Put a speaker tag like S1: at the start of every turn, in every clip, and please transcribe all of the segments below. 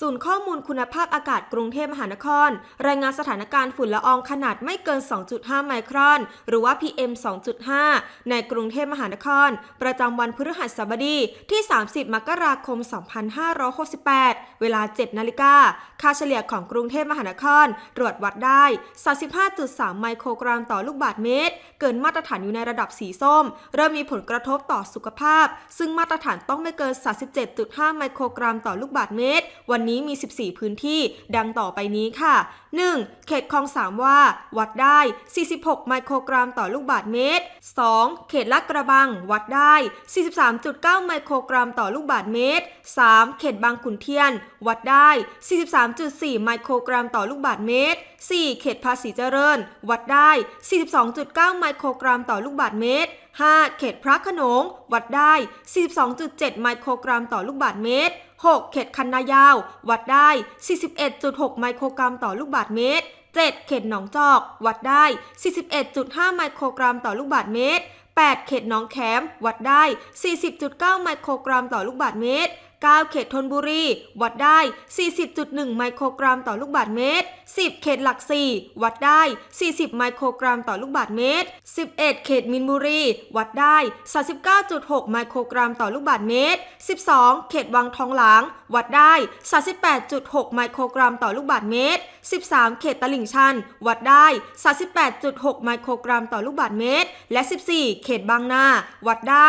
S1: ศูนย์ข้อมูลคุณภาพอากาศกรุงเทพมหานคร รายงานสถานการณ์ฝุ่นละอองขนาดไม่เกิน 2.5 ไมครอน หรือว่า PM 2.5 ในกรุงเทพมหานคร ประจำวันพฤหัสบดีที่ 30 มกราคม 2568 เวลา 7 นาฬิกา ค่าเฉลี่ยของกรุงเทพมหานคร ตรวจวัดได้ 35.3 ไมโครกรัมต่อลูกบาศก์เมตร เกินมาตรฐานอยู่ในระดับสีส้ม เริ่มมีผลกระทบต่อสุขภาพ ซึ่งมาตรฐานต้องไม่เกิน 37.5 ไมโครกรัมต่อลูกบาศก์เมตร วันนี้มี 14 พื้นที่ ดังต่อไปนี้ค่ะ 1. เขตคลองสามว่า วัดได้ 46 ไมโครกรัมต่อลูกบาศก์เมตร 2. เขตลาดกระบัง วัดได้ 43.9 ไมโครกรัมต่อลูกบาศก์เมตร 3. เขตบางขุนเทียน วัดได้ 43.4 ไมโครกรัมต่อลูกบาศก์เมตร 4. เขตภาษีเจริญ วัดได้ 42.9 ไมโครกรัมต่อลูกบาศก์เมตร 5. เขตพระขนง วัดได้ 42.7 ไมโครกรัมต่อลูกบาศก์เมตร 6. เขตคันนายาว วัดได้ 41.6 ไมโครกรัมต่อลูกบาศก์เมตร 7. เขตหนองจอก วัดได้ 41.5 ไมโครกรัมต่อลูกบาศก์เมตร 8. เขตหนองแขม วัดได้ 40.9 ไมโครกรัมต่อลูกบาศก์เมตร 9 เขตธนบุรี วัดได้ 40.1 ไมโครกรัมต่อลูกบาศก์เมตร10 เขตหลัก4วัดได้ 40 ไมโครกรัมต่อลูกบาศก์เมตร 11 เขตมินบุรี วัดได้ 39.6 ไมโครกรัมต่อลูกบาศก์เมตร 12 เขตวังทองหลาง วัดได้ 38.6 ไมโครกรัมต่อลูกบาศก์เมตร 13 เขตตลิ่งชัน วัดได้ 38.6 ไมโครกรัมต่อลูกบาศก์เมตร และ 14 เขตบางนา วัดได้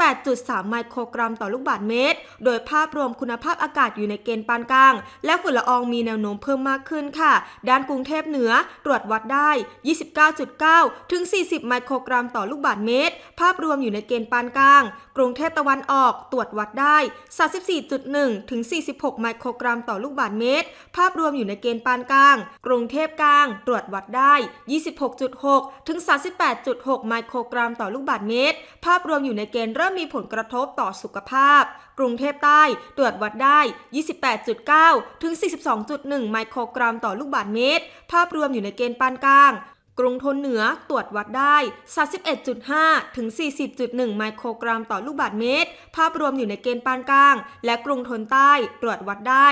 S1: 38.3 ไมโครกรัมต่อลูกบาศก์เมตร โดยภาพรวมคุณภาพอากาศอยู่ในเกณฑ์ปานกลาง และฝุ่นละอองมีแนวโน้มเพิ่มมากขึ้นค่ะ ด้านกรุงเทพเหนือตรวจวัดได้ 29.9 ถึง 40 ไมโครกรัมต่อลูกบาศก์เมตร ภาพรวมอยู่ในเกณฑ์ปานกลาง กรุงเทพตะวันออกตรวจวัดได้ 34.1 ถึง 46 ไมโครกรัมต่อลูกบาศก์เมตร ภาพรวมอยู่ในเกณฑ์ปานกลาง กรุงเทพกลาง ตรวจวัดได้ 26.6 ถึง 38.6 ไมโครกรัมต่อลูกบาศก์เมตร ภาพรวมอยู่ในเกณฑ์เริ่มมีผลกระทบต่อสุขภาพ กรุงเทพใต้ตรวจวัดได้ 28.9 ถึง 42.1 ไมโครกรัมต่อลูกบาทเมตร ภาพรวมอยู่ในเกณฑ์ปานกลาง กรุงทนเหนือตรวจวัดได้ 31.5 ถึง 40.1 ไมโครกรัมต่อลูกบาศก์เมตร ภาพรวมอยู่ในเกณฑ์ปานกลาง และกรุงทนใต้ตรวจวัดได้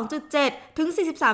S1: 32.7 ถึง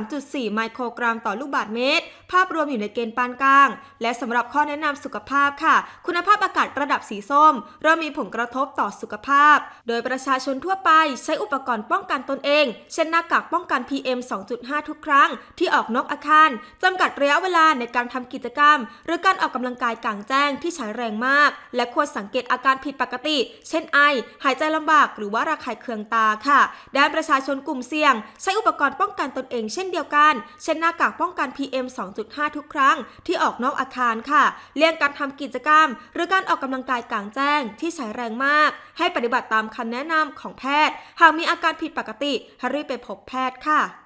S1: 43.4 ไมโครกรัมต่อลูกบาศก์เมตร ภาพรวมอยู่ในเกณฑ์ปานกลาง และสำหรับข้อแนะนำสุขภาพค่ะ คุณภาพอากาศระดับสีส้ม เริ่มมีผลกระทบต่อสุขภาพ โดยประชาชนทั่วไปใช้อุปกรณ์ป้องกันตนเอง เช่นหน้ากากป้องกัน PM 2.5 ทุกครั้งที่ออกนอกอาคารจำกัดระยะเวลาในการทำกิจกรรม หรือการออกกำลังกายกลางแจ้งที่ใช้แรงมาก และควรสังเกตอาการผิดปกติ เช่นไอ หายใจลำบาก หรือว่าระคายเคืองตาค่ะ ด้านประชาชนกลุ่มเสี่ยง ใช้อุปกรณ์ป้องกันตนเองเช่นเดียวกัน เช่นหน้ากากป้องกัน PM 2.5 ทุกครั้งที่ออกนอกอาคารค่ะ เลี่ยงการทำกิจกรรม หรือการออกกำลังกายกลางแจ้งที่ใช้แรงมาก ให้ปฏิบัติตามคำแนะนำของแพทย์ หากมีอาการผิดปกติให้รีบไปพบแพทย์ค่ะ